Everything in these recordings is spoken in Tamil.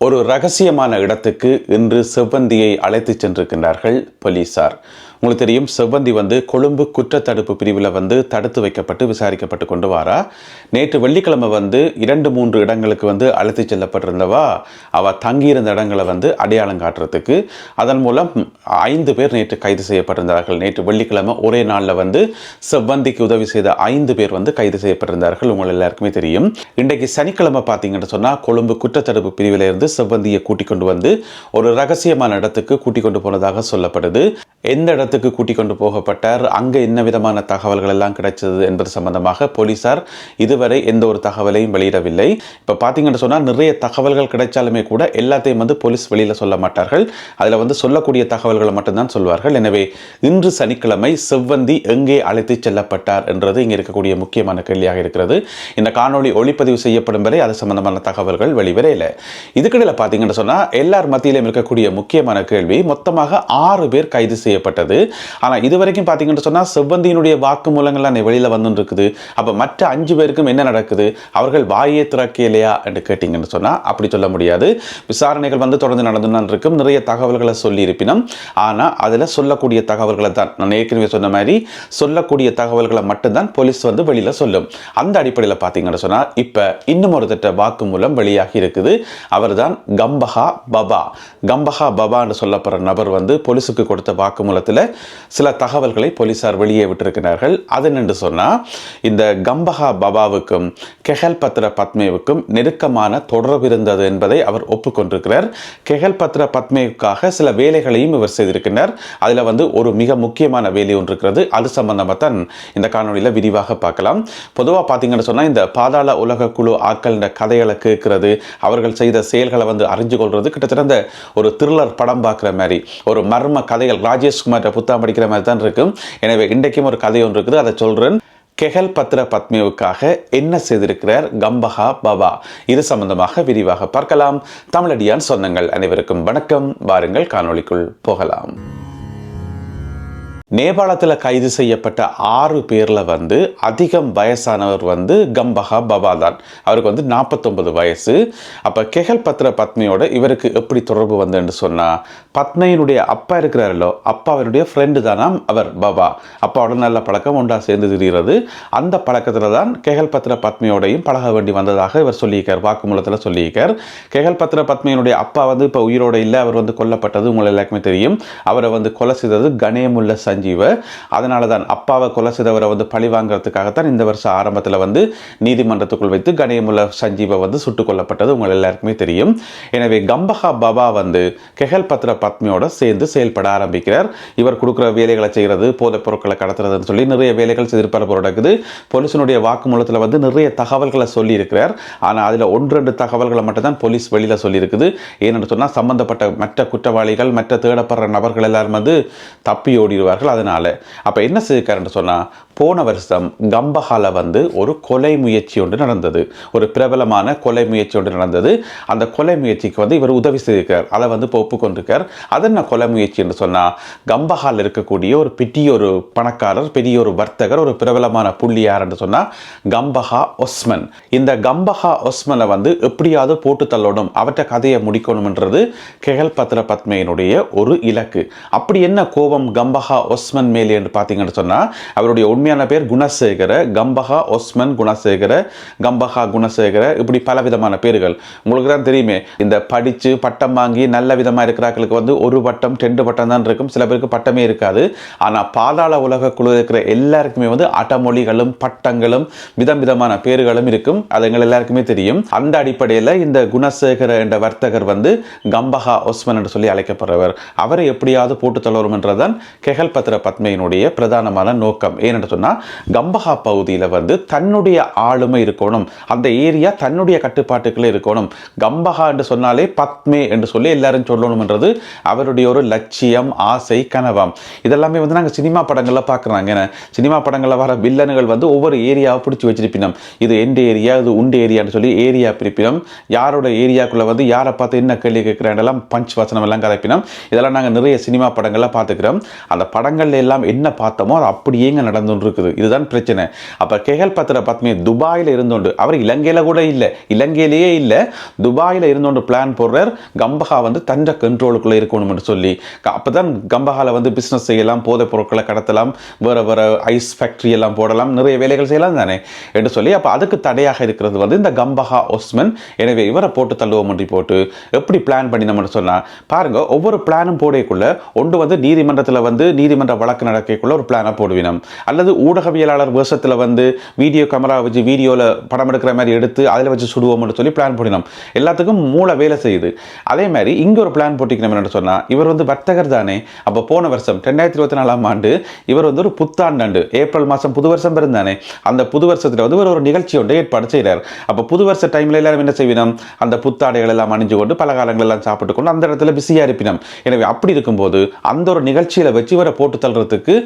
ஒரு ரகசியமான இடத்துக்கு இன்று செவ்வந்தியை அழைத்துச் சென்றிருக்கின்றார்கள் போலீசார். உங்களுக்கு தெரியும் செவ்வந்தி வந்து கொழும்பு குற்றத்தடுப்பு பிரிவில் வந்து தடுத்து வைக்கப்பட்டு விசாரிக்கப்பட்டு கொண்டு வாரா. நேற்று வெள்ளிக்கிழமை வந்து இரண்டு மூன்று இடங்களுக்கு வந்து அழைத்துச் செல்லப்பட்டிருந்தவா? அவ தங்கியிருந்த இடங்களை வந்து அடையாளம் காட்டுறதுக்கு. அதன் மூலம் ஐந்து பேர் நேற்று கைது செய்யப்பட்டிருந்தார்கள். நேற்று வெள்ளிக்கிழமை ஒரே நாளில் வந்து செவ்வந்திக்கு உதவி செய்த ஐந்து பேர் வந்து கைது செய்யப்பட்டிருந்தார்கள். உங்கள் எல்லாருக்குமே தெரியும். இன்றைக்கு சனிக்கிழமை பார்த்தீங்கன்னு சொன்னால் கொழும்பு குற்றத்தடுப்பு பிரிவில் இருந்து செவ்வந்தியை கூட்டிக் கொண்டு வந்து ஒரு ரகசியமான இடத்துக்கு கூட்டிக் கொண்டு போனதாக சொல்லப்படுது. எந்த இடத்துக்கு கூட்டிக் கொண்டு போகப்பட்டார். அங்கே என்ன விதமான தகவல்கள் எல்லாம் கிடைச்சது என்பது சம்பந்தமாக போலீசார் இதுவரை எந்த ஒரு தகவலையும் வெளியிடவில்லை. இப்போ பார்த்தீங்கன்னு சொன்னால் நிறைய தகவல்கள் கிடைச்சாலுமே கூட எல்லாத்தையும் வந்து போலீஸ் வெளியில் சொல்ல மாட்டார்கள். அதில் வந்து சொல்லக்கூடிய தகவல்களை மட்டும்தான் சொல்வார்கள். எனவே இன்று சனிக்கிழமை செவ்வந்தி எங்கே அழைத்து செல்லப்பட்டார் என்றது இங்கே இருக்கக்கூடிய முக்கியமான கேள்வியாக இருக்கிறது. இந்த காணொளி ஒளிப்பதிவு செய்யப்படும் வரை அது சம்பந்தமான தகவல்கள் வெளிவரையில் இதுக்கிடையில் பார்த்தீங்கன்னு சொன்னால் எல்லார் மத்தியிலும் இருக்கக்கூடிய முக்கியமான கேள்வி மொத்தமாக ஆறு பேர் கைது செய்யப்பட்டது. ஆனால் இது வரைக்கும் பார்த்தீங்கன்னு சொன்னால் செவ்வந்தியினுடைய வாக்குமூலங்கள்லாம் வெளியில் வந்துருக்குது இருக்குது அப்போ மற்ற அஞ்சு பேருக்கும் என்ன நடக்குது? அவர்கள் வாயே திறக்கலையா என்று கேட்டிங்கன்னு சொன்னால் அப்படி சொல்ல முடியாது. விசாரணைகள் வந்து தொடர்ந்து நடந்துன்னு இருக்கும். நிறைய தகவல்களை சொல்லி இருப்பினும் ஆனால் அதில் சொல்லக்கூடிய தகவல்களை தான் நான் ஏற்கனவே சொன்ன மாதிரி சொல்லக்கூடிய தகவல்களை மட்டும்தான் போலீஸ் வந்து வெளியில் சொல்லும். அந்த அடிப்படையில் பார்த்தீங்கன்னு சொன்னால் இப்போ இன்னும் ஒரு திட்ட வாக்குமூலம் வெளியாகி இருக்குது. அவர்தான் கம்பஹா பபா. கம்பஹா பபா என்று சொல்லப்படுற நபர் வந்து போலீஸுக்கு கொடுத்த வாக்குமூலத்தில் சில தகவல்களை போலீசார் வெளியே விட்டிருக்கிறார்கள். அது என்னென்று சொன்னால் இந்த கம்பஹா பபாவுக்கும் கெஹல் பத்ர பத்மேவுக்கும் நெருக்கமான தொடர்பு இருந்தது என்பதை அவர் ஒப்புக்கொண்டிருக்கிறார். கெஹல் பத்ர பத்மேவுக்காக சில வேலைகளையும் இவர் செய்திருக்கிறார். அதில் வந்து ஒரு மிக முக்கியமான வேலை ஒன்று இருக்கிறது. அது சம்பந்தமாக தான் இந்த காணொலியில் விரிவாக பார்க்கலாம். பொதுவாக பார்த்தீங்கன்னு சொன்னால் இந்த பாதாள உலக குழு ஆக்கள் கதைகளை கேட்கறது அவர்கள் செய்த செயல்களை வந்து அறிஞ்சு கொள்வது கிட்டத்தட்ட ஒரு த்ரில்லர் படம் பார்க்குற மாதிரி ஒரு மர்ம கதைகள் ராஜேஷ்குமார் புத்தகம் படிக்கிற மாதிரி தான் இருக்கும். எனவே இன்றைக்கும் ஒரு கதை ஒன்று இருக்குது. அதை சொல்கிறேன் கெஹல் பத்ர பத்மேவுக்காக என்ன செய்திருக்கிறார்? கம்பஹா பவா. இது சம்பந்தமாக விரிவாக பார்க்கலாம். தமிழடியான் சொந்தங்கள் அனைவருக்கும் வணக்கம். வாருங்கள் காணொளிக்குள் போகலாம். நேபாளத்தில் கைது செய்யப்பட்ட ஆறு பேரில் வந்து அதிகம் வயசானவர் வந்து கம்பஹா பபா தான் அவருக்கு வந்து நாற்பத்தொம்பது வயசு. அப்போ கெஹல் பத்ர பத்னியோட இவருக்கு எப்படி தொடர்பு வந்துன்னு சொன்னால் பத்மையினுடைய அப்பா இருக்கிறாரோ அவருடைய ஃப்ரெண்டு தானாம் அவர் பபா அப்பாவோட நல்ல பழக்கம் ஒன்றா சேர்ந்து திரிகிறது. அந்த பழக்கத்தில் தான் கெஹல் பத்ர பத்மியோடையும் பழக வேண்டி வந்ததாக இவர் சொல்லியிருக்கார் வாக்குமூலத்தில் சொல்லியிருக்கார். கெஹல் பத்ர பத்மியினுடைய அப்பா வந்து இப்போ உயிரோட இல்லை அவர் வந்து கொல்லப்பட்டது உங்களை எல்லாருக்குமே தெரியும். அவரை வந்து கொலை செய்தது கணேமுல்ல சஞ்சீவ அதனால தான் அப்பாவை கொலை செய்தவரை வந்து பழி வாங்குறதுக்காகத்தான் இந்த வருஷம் ஆரம்பத்தில் வந்து நீதிமன்றத்துக்குள் வைத்து கணேமுல்ல சஞ்சீவை வந்து சுட்டுக் கொல்லப்பட்டது உங்கள் எல்லாருக்குமே தெரியும். எனவே கம்பஹா பாபா வந்து கெஹல் பத்ர பத்மியோட சேர்ந்து செயல்பட ஆரம்பிக்கிறார். இவர் கொடுக்குற வேலைகளை செய்கிறது போதைப் பொருட்களை கடத்துறதுன்னு சொல்லி நிறைய வேலைகள் செய்திருப்பார் நடக்குது போலீஸினுடைய வாக்குமூலத்தில் வந்து நிறைய தகவல்களை சொல்லியிருக்கிறார். ஆனால் அதில் ஒன்று ரெண்டு தகவல்களை மட்டும்தான் போலீஸ் வெளியில் சொல்லியிருக்குது. ஏன்னு சொன்னால் சம்பந்தப்பட்ட மற்ற குற்றவாளிகள் மற்ற தேடப்படுற நபர்கள் எல்லாரும் வந்து தப்பி ஓடிடுவார்கள். அதனால்? அப்போ என்ன செய்திருக்காருன்னு சொன்னால் போன வருஷம் கம்பஹால வந்து ஒரு கொலை முயற்சி ஒன்று நடந்தது. ஒரு பிரபலமான கொலை முயற்சி ஒன்று நடந்தது. அந்த கொலை முயற்சிக்கு வந்து இவர் உதவி செய்திருக்கார். அதை வந்து இப்போ ஒப்புக்கொண்டிருக்கார் அது என்ன கொலை முயற்சி என்று சொன்னால் கம்பஹால் இருக்கக்கூடிய ஒரு பெரிய ஒரு பணக்காரர் பெரிய ஒரு வர்த்தகர் ஒரு பிரபலமான புள்ளி யார் என்று சொன்னால் கம்பஹா ஒஸ்மன். இந்த கம்பஹா ஒஸ்மனை வந்து எப்படியாவது போட்டு தள்ளணும் அவற்றை கதையை முடிக்கணும்ன்றது கெகல் பத்ர பத்மையினுடைய ஒரு இலக்கு. அப்படி என்ன கோபம் கம்பஹா ஒஸ்மன் மேலே என்று பார்த்தீங்கன்னு சொன்னால் அவருடைய உண்மையான பேர் குணசேகர கம்பஹா ஒஸ்மன் குணசேகர கம்பஹா குணசேகர இப்படி பல விதமான பேர்கள். உங்களுக்கு தான் தெரியுமே இந்த படித்து பட்டம் வாங்கி நல்ல விதமாக இருக்கிறார்களுக்கு வந்து ஒரு பட்டம் ரெண்டு பட்டம் தான் இருக்கும். சில பேருக்கு பட்டமே இருக்காது. ஆனால் பாதாள உலக குழு இருக்கிற எல்லாருக்குமே வந்து அட்டமொழிகளும் பட்டங்களும் விதம் விதமான பேர்களும் இருக்கும். அது எங்கள் எல்லாருக்குமே தெரியும். அந்த அடிப்படையில் இந்த குணசேகர என்ற வர்த்தகர் வந்து கம்பஹா ஒஸ்மன் என்று சொல்லி அழைக்கப்படுறவர். அவரை எப்படியாவது போட்டு தள்ளரும் என்றதான் கெகல் பத்ர பத்மையினுடைய பிரதானமான நோக்கம். ஏனென்று சொன்னால் கம்பஹா பகுதியில் வந்து தன்னுடைய ஆளுமை இருக்கணும். அந்த ஏரியா தன்னுடைய கட்டுப்பாட்டுக்குள்ளே இருக்கணும். கம்பஹா என்று சொன்னாலே பத்மே என்று சொல்லி எல்லாரும் சொல்லணும்ன்றது அவருடைய ஒரு லட்சியம் ஆசை கனவாம். இதெல்லாமே வந்து நாங்கள் சினிமா படங்களில் பார்க்குறாங்க ஏன்னா சினிமா படங்களில் வர வில்லனுகள் வந்து ஒவ்வொரு ஏரியாவை பிடிச்சி வச்சிருப்பினோம். இது எந்த ஏரியா இது உண்டு ஏரியான்னு சொல்லி ஏரியா பிரிப்பினோம். யாரோட ஏரியாக்குள்ளே வந்து யாரை பார்த்து என்ன கேள்வி கேட்குறேன் பஞ்ச் வசனம் எல்லாம் கலப்பினோம். இதெல்லாம் நாங்கள் நிறைய சினிமா படங்கள்லாம் பார்த்துக்கிறோம். அந்த படங்கள்ல எல்லாம் என்ன பார்த்தோமோ அது அப்படியே இங்கே இருக்குது. இதுதான் பிரச்சனை. அப்போ கேகல் பத்திர பத்மி துபாயில் இருந்தோண்டு. அவர் இலங்கையில் கூட இல்லை. இலங்கையிலேயே இல்லை. துபாயில் இருந்தோண்டு பிளான் போடுறார். கம்பஹா வந்து தண்ட கண்ட்ரோலுக்குள்ளே இருக்கணும்னு சொல்லி. அப்போ தான் கம்பஹாவில் வந்து பிஸ்னஸ் செய்யலாம் போதைப் பொருட்களை கடத்தலாம் வேறு வேறு ஐஸ் ஃபேக்ட்ரி எல்லாம் போடலாம் நிறைய வேலைகள் செய்யலாம் தானே என்று சொல்லி அப்போ அதுக்கு தடையாக இருக்கிறது வந்து இந்த கம்பஹா ஒஸ்மன். எனவே இவரை போட்டு தள்ளுவோம் என்று போட்டு எப்படி பிளான் பண்ணினோம்னு சொன்னால் பாருங்க ஒவ்வொரு பிளானும் போடக்குள்ள ஒன்று வந்து நீதிமன்றத்தில் வந்து நீதிமன்ற வழக்கு நடக்கக்குள்ள ஒரு பிளானை போடுவினோம். அல்லது ஊடகவியலாளர் வேஷத்தில் வந்து வீடியோ கேமரா வச்சு வீடியோவில் படம் எடுக்கிற மாதிரி எடுத்து அதில் வச்சு சுடுவோம்னு சொல்லி பிளான் போட்டினோம். எல்லாத்துக்கும் மூளை வேலை செய்யுது. அதே மாதிரி இங்கே ஒரு பிளான் போட்டிக்கணும் என்ன சொன்னால் இவர் வந்து வர்த்தகர் தானே. அப்போ போன வருஷம் ரெண்டாயிரத்தி இருபத்தி நாலாம் ஆண்டு இவர் வந்து ஒரு புத்தாண்டாண்டு ஏப்ரல் மாதம் புது வருஷம் பிறந்தானே அந்த புது வருஷத்தில் வந்து இவர் ஒரு நிகழ்ச்சி ஒன்று ஏற்பாடு செய்கிறார் அப்போ புது வருஷ டைமில் எல்லாரும் என்ன செய்வினோம்? அந்த புத்தாடைகள் எல்லாம் அணிஞ்சு கொண்டு பலகாலங்கள் எல்லாம் சாப்பிட்டு கொண்டு அந்த இடத்துல பிஸியாக இருப்பினோம். எனவே அப்படி இருக்கும்போது அந்த ஒரு நிகழ்ச்சியில் வச்சு இவரை போட்டு தள்ளுறதுக்கு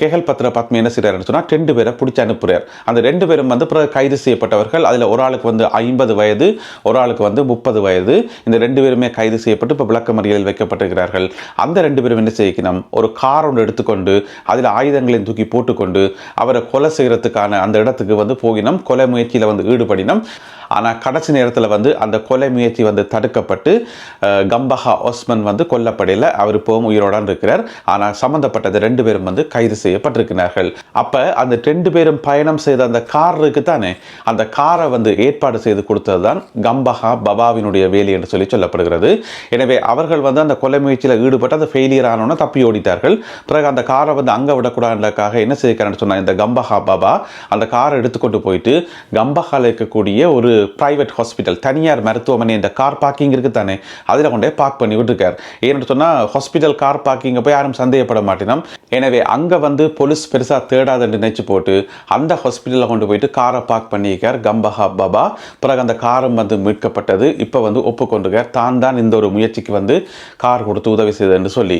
கேகல் பத்ர பத்திர பத்மி என்ன செய்கிறாருன்னு சொன்னால் ரெண்டு பேரை பிடிச்சி அனுப்புகிறார் அந்த ரெண்டு பேரும் வந்து பிறகு கைது செய்யப்பட்டவர்கள். அதில் ஒரு ஆளுக்கு வந்து ஐம்பது வயது ஒரு ஆளுக்கு வந்து முப்பது வயது. இந்த ரெண்டு பேருமே கைது செய்யப்பட்டு இப்போ விளக்கமறியலில் வைக்கப்பட்டிருக்கிறார்கள். அந்த ரெண்டு பேரும் என்ன செய்யணும்? ஒரு கார் ஒன்று எடுத்துக்கொண்டு அதில் ஆயுதங்களையும் தூக்கி போட்டுக்கொண்டு அவரை கொலை செய்கிறதுக்கான அந்த இடத்துக்கு வந்து போகினோம். கொலை முயற்சியில் வந்து ஈடுபடினோம். ஆனால் கடைசி நேரத்தில் வந்து அந்த கொலை முயற்சி வந்து தடுக்கப்பட்டு கம்பஹா ஒஸ்மன் வந்து கொல்லப்படையில் அவர் இப்போவும் உயிரோடான் இருக்கிறார். ஆனால் சம்மந்தப்பட்டது ரெண்டு பேரும் வந்து கைது செய்யப்பட்டிருக்கிறார்கள். அப்போ அந்த ரெண்டு பேரும் பயணம் செய்த அந்த கார் தானே அந்த காரை வந்து ஏற்பாடு செய்து கொடுத்தது தான் கம்பஹா பபாவினுடைய வேலி என்று சொல்லி சொல்லப்படுகிறது. எனவே அவர்கள் வந்து அந்த கொலை முயற்சியில் ஈடுபட்டு அந்த ஃபெயிலியர் ஆனோன்னு தப்பி ஓடிட்டார்கள். பிறகு அந்த காரை வந்து அங்கே விடக்கூடாதுக்காக என்ன செய்கிறான்னு சொன்னால் இந்த கம்பஹா பாபா அந்த காரை எடுத்துக்கொண்டு போயிட்டு கம்பஹாவில் இருக்கக்கூடிய ஒரு பிரைவேட் ஹாஸ்பிட்டல் தனியார் மருத்துவமனை இந்த கார் பார்க்கிங் இருக்கு தானே அதில் கொண்டே பார்க் பண்ணி விட்டுருக்கார். ஏன்னு சொன்னால் ஹாஸ்பிட்டல் கார் பார்க்கிங்கை போய் யாரும் சந்தேகப்பட மாட்டினோம். எனவே அங்கே வந்து போலீஸ் பெருசாக தேடாதுன்னு நினச்சி போட்டு அந்த ஹாஸ்பிட்டலில் கொண்டு போயிட்டு காரை பார்க் பண்ணியிருக்கார் கம்பஹா பாபா. பிறகு அந்த காரம் வந்து மீட்கப்பட்டது. இப்போ வந்து ஒப்புக்கொண்டுகார் தான் தான் இந்த ஒரு முயற்சிக்கு வந்து கார் கொடுத்து உதவி செய்ததுன்னு சொல்லி.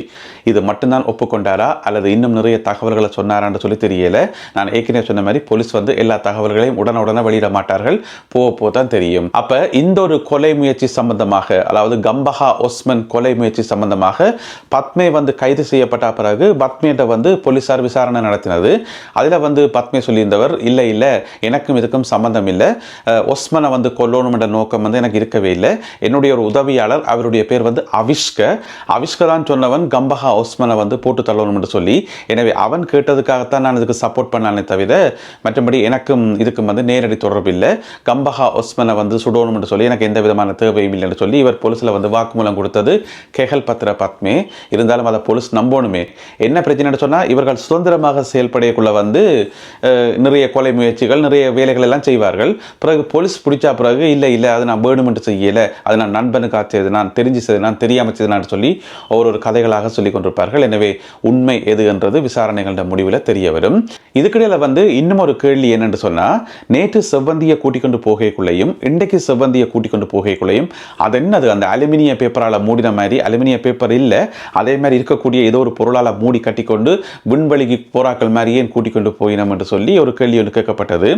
இது மட்டும்தான் ஒப்புக்கொண்டாரா? அல்லது இன்னும் நிறைய தகவல்களை சொன்னாரான்னு சொல்லி தெரியல. நான் ஏற்கனவே சொன்ன மாதிரி போலீஸ் வந்து எல்லா தகவல்களையும் உடனுடனே வெளியிட மாட்டார்கள். போக போக தான் தெரியும். அப்போ இந்த ஒரு கொலை முயற்சி சம்பந்தமாக அதாவது கம்பஹா ஒஸ்மன் கொலை முயற்சி சம்பந்தமாக பத்மே வந்து கைது செய்யப்பட்ட பிறகு பத்மேட்ட வந்து போலீசார் விசாரணை நடத்தினது. அதில் வந்து பத்மே சொல்லியிருந்தவர் இல்லை இல்லை எனக்கும் இதுக்கும் சம்மந்தம் இல்லை. ஒஸ்மனை வந்து கொல்லணும் என்ற நோக்கம் வந்து எனக்கு இருக்கவே இல்லை. என்னுடைய ஒரு உதவியாளர் அவருடைய பேர் வந்து அவிஷ்க. அவிஷ்கதான் சொன்னவன் கம்பஹா ஒஸ்மனை வந்து போட்டு தள்ளணும் என்று சொல்லி. எனவே அவன் கேட்டதுக்காகத்தான் நான் இதுக்கு சப்போர்ட் பண்ணானே தவிர மற்றபடி எனக்கும் இதுக்கும் வந்து நேரடி தொடர்பு இல்லை. கம்பஹா ஒஸ்மனை வந்து சுடணும் என்று சொல்லி எனக்கு எந்த விதமான தேவையும் இல்லை என்று சொல்லி இவர் போலீஸில் வந்து வாக்குமூலம் கொடுத்தது கெஹல் பத்திர பத்மே. இருந்தாலும் அதை போலீஸ் நம்பணுமே. என்ன பிரச்சனைன்னு சொன்னால் இவர்கள் சுதந்திரமாக செயல்படைய செயல்படையக்குள்ள வந்து நிறைய கொலை முயற்சிகள் நிறைய வேலைகள் எல்லாம் செய்வார்கள். பிறகு போலீஸ் பிடிச்சா பிறகு இல்லை இல்லை அது நான் வேணுமென்று செய்யலை. அது நான் நண்பனுக்கு ஆச்சது நான் தெரிஞ்சு செய்து நான் தெரியாமல் செய்தனான்னு சொல்லி ஒரு ஒரு கதைகளாக சொல்லி கொண்டிருப்பார்கள். எனவே உண்மை எது என்றது விசாரணைகளின் முடிவில் தெரிய வரும். இதுக்கிடையில் வந்து இன்னும் ஒரு கேள்வி என்னென்று சொன்னால் நேற்று செவ்வந்தியை கூட்டிக் கொண்டு போகைக்குள்ளேயும் இன்றைக்கு செவ்வந்தியை கூட்டிக் கொண்டு போகைக்குள்ளேயும் அது என்னது? அந்த அலுமினிய பேப்பரால் மூடின மாதிரி அலுமினிய பேப்பர் இல்லை. அதே மாதிரி இருக்கக்கூடிய ஏதோ ஒரு பொருளால் மூடி கட்டிக்கொண்டு விண்வெளிக்கு போராக்கள் மாதிரியே கூட்டிக் கொண்டு போயினோம் என்று சொல்லி ஒரு கேள்வி ஒன்று கேட்கப்பட்டது.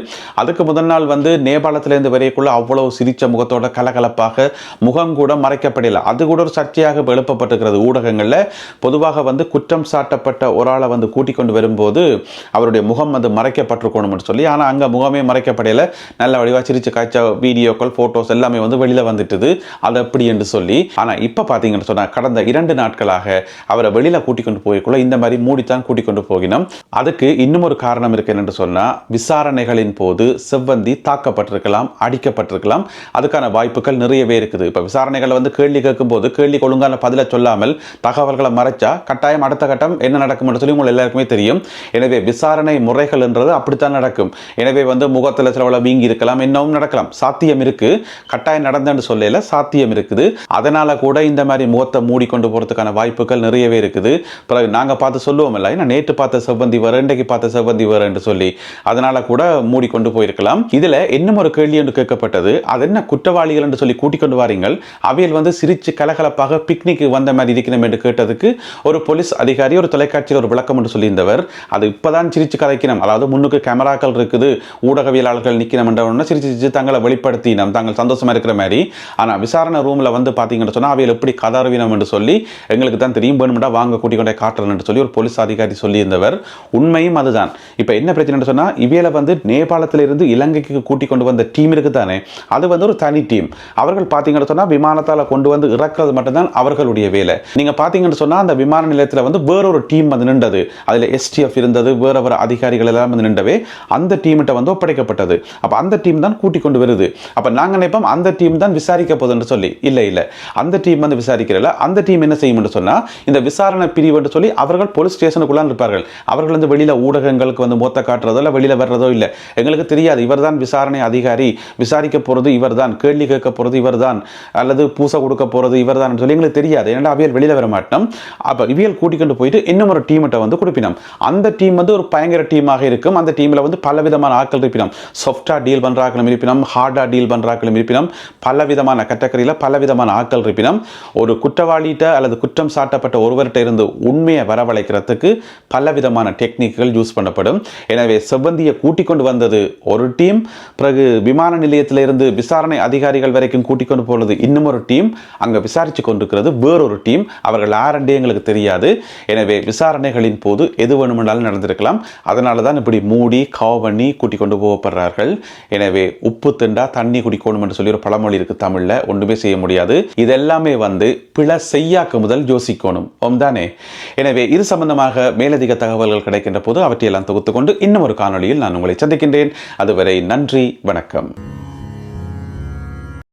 அதுக்கு முதல் நாள் வந்து நேபாளத்திலேருந்து வரையக்குள்ள அவ்வளவு சிரிச்ச முகத்தோட கலகலப்பாக முகம் கூட மறைக்கப்படலை. அது கூட ஒரு சர்ச்சையாக எழுப்பப்பட்டிருக்கிறது ஊடகங்களில். பொதுவாக வந்து குற்றம் சாட்டப்பட்ட ஒரு ஆளை வந்து கூட்டிக் கொண்டு வரும்போது அவருடைய முகம் வந்து மறைக்கப்பட்டிருக்கணும்னு சொல்லி ஆனால் அங்கே முகமே மறைக்கப்படையில நல்ல வடிவாக சிரிச்சு காய்ச்ச வீடியோக்கள் ஃபோட்டோஸ் எல்லாமே வந்து வெளியில் வந்துட்டுது. அது எப்படி என்று சொல்லி ஆனால் இப்போ பார்த்தீங்கன்னு சொன்னால் கடந்த இரண்டு நாட்களாக அவரை வெளியில் கூட்டிக் கொண்டு போய்க்குள்ள இந்த மாதிரி மூடித்தான் கூட்டிக் கொண்டு போகினோம். அதுக்கு இன்னும் ஒரு காரணம் இருக்கு என்று சொன்னால் விசாரணைகளின் போது செவ்வந்தி தாக்கப்பட்டிருக்கலாம் அடிக்கப்பட்டிருக்கலாம். அதுக்கான வாய்ப்புகள் நிறையவே இருக்குது. இப்போ விசாரணைகளை வந்து கேள்வி கேட்கும்போது கேள்வி ஒழுங்கான பதிலை சொல்லாமல் தகவல்களை மறைச்சா கட்டாயம் அடுத்த கட்டம் என்ன நடக்கும்னு சொல்லி உங்களுக்கு எல்லாருக்குமே தெரியும். எனவே விசாரணை முறைகள் என்றது அப்படித்தான் நடக்கும். எனவே வந்து முகத்தில் சிலவள வீங்கி இருக்கலாம் இன்னமும் நடக்கலாம். சாத்தியம் இருக்கு. கட்டாயம் நடந்தன்னு சொல்லல சாத்தியம் இருக்குது. அதனால கூட இந்த மாதிரி முகத்தை மூடிக்கொண்டு போகிறதுக்கான வாய்ப்புகள் நிறையவே இருக்குது. பிறகு நாங்கள் பார்த்து சொல்லுவோம் இல்லை ஏன்னா நேற்று பார்த்த செவ்வந்தி வர இன்றைக்கு பார்த்த செவ்வந்திவர் என்று சொல்லி அதனால கூட மூடிக்கொண்டு போயிருக்கலாம். இதுல இன்னும் ஒரு கேள்வி என்று கேட்கப்பட்டது? அது என்ன குற்றவாளிகள் என்று சொல்லி கூட்டிக் கொண்டு வாரீங்கள்? அவையில் வந்து சிரிச்சு கலகலப்பாக பிக்னிக் வந்த மாதிரி இருக்கணும் என்று கேட்டதுக்கு ஒரு போலீஸ் அதிகாரி ஒரு தொலைக்காட்சியில் ஒரு விளக்கம் என்று சொல்லியிருந்தவர். அது இப்பதான் சிரிச்சு கதைக்கணும் அதாவது முன்னுக்கு கேமராக்கள் இருக்குது ஊடகவியலாளர்கள் நிற்கணும் என்ற சிரிச்சு சிரிச்சு தங்களை வெளிப்படுத்தினோம் தாங்கள் சந்தோஷமா இருக்கிற மாதிரி. ஆனா விசாரணை ரூம்ல வந்து பாத்தீங்கன்னு சொன்னா அவையில் எப்படி கதறுவினம் என்று சொல்லி எங்களுக்கு தான் தெரியும் வேணுமெண்டா வாங்க கூட்டிக் கொண்டே காட்டுறேன் என்று சொல்லி ஒரு போலீஸ் அதிகாரி சொல்லியிருந்தவர். உண்மை பிரச்சனையும் அதுதான். இப்போ என்ன பிரச்சனைன்னு சொன்னால் இவையில் வந்து நேபாளத்திலிருந்து இலங்கைக்கு கூட்டி கொண்டு வந்த டீம் இருக்கு தானே அது வந்து ஒரு தனி டீம். அவர்கள் பார்த்தீங்கன்னு சொன்னால் விமானத்தால் கொண்டு வந்து இறக்குறது மட்டும்தான் அவர்களுடைய வேலை. நீங்கள் பார்த்தீங்கன்னு சொன்னால் அந்த விமான நிலையத்தில் வந்து வேறொரு டீம் வந்து நின்றது. அதில் எஸ்டிஎஃப் இருந்தது வேற வேறு அதிகாரிகள் எல்லாம் வந்து நின்றவே அந்த டீம்கிட்ட வந்து ஒப்படைக்கப்பட்டது. அப்போ அந்த டீம் தான் கூட்டி கொண்டு வருது. அப்போ நாங்கள் நினைப்போம் அந்த டீம் தான் விசாரிக்க போகுதுன்னு சொல்லி. இல்லை இல்லை. அந்த டீம் வந்து விசாரிக்கிறல அந்த டீம் என்ன செய்யும்னு சொன்னால் இந்த விசாரணை பிரிவுன்னு சொல்லி அவர்கள் போலீஸ் ஸ்டேஷனுக்குள்ள இருப்பார்கள். அவர்கள் வந்து வெளியில் ஊடகங்களுக்கு வந்து மூத்த காட்டுறதோ இல்லை வெளியில் வர்றதோ இல்லை. எங்களுக்கு தெரியாது. இவர்தான் விசாரணை அதிகாரி. விசாரிக்க போகிறது இவர் தான் கேள்வி கேட்க போகிறது இவர்தான். அல்லது பூசை கொடுக்க போகிறது இவர்தான் சொல்லி எங்களுக்கு தெரியாது. ஏன்னா அவியல் வெளியில் வர மாட்டோம். அப்போ இவியல் கூட்டிக்கொண்டு போயிட்டு இன்னும் ஒரு டீம்கிட்ட வந்து கொடுப்பினோம். அந்த டீம் வந்து ஒரு பயங்கர டீமாக இருக்கும். அந்த டீமில் வந்து பலவிதமான ஆட்கள் இருப்பினோம். சாஃப்டாக டீல் பண்ணுறாக்களும் இருப்பினோம். ஹார்டாக டீல் பண்ணுறாக்களும் இருப்பினோம். பலவிதமான பல பலவிதமான ஆட்கள் இருப்பினோம். ஒரு குற்றவாளிகிட்ட அல்லது குற்றம் சாட்டப்பட்ட ஒருவர்கிட்ட இருந்து உண்மையை வரவழைக்கிறதுக்கு பலவிதமான டெக்னிக்குகள் யூஸ் பண்ணப்படும். எனவே செவ்வந்தியை கூட்டிக் கொண்டு வந்தது ஒரு டீம். பிறகு விமான நிலையத்திலிருந்து விசாரணை அதிகாரிகள் வரைக்கும் கூட்டிக் கொண்டு போனது இன்னும் ஒரு டீம். அங்கே விசாரித்து கொண்டிருக்கிறது வேறொரு டீம். அவர்கள் ஆரண்டே எங்களுக்கு தெரியாது. எனவே விசாரணைகளின் போது எது வேணுமென்றாலும் நடந்திருக்கலாம். அதனால தான் இப்படி மூடி காவ் பண்ணி கூட்டிக் கொண்டு போகப்படுறார்கள். எனவே உப்பு திண்டா தண்ணி குடிக்கணும் என்று சொல்லி ஒரு பழமொழி இருக்கு தமிழ்ல. ஒன்றுமே செய்ய முடியாது. இதெல்லாமே வந்து பிழ செய்யாக்கு முதல் யோசிக்கணும். ஓம் தானே எனவே இது சம்பந்தமாக மேலதிக தகவல்கள் கிடைக்கின்ற போது அவற்றையெல்லாம் தொகுத்துக் கொண்டு இன்னும் ஒரு காணொளியில் நான் உங்களை சந்திக்கின்றேன். அதுவரை நன்றி வணக்கம்.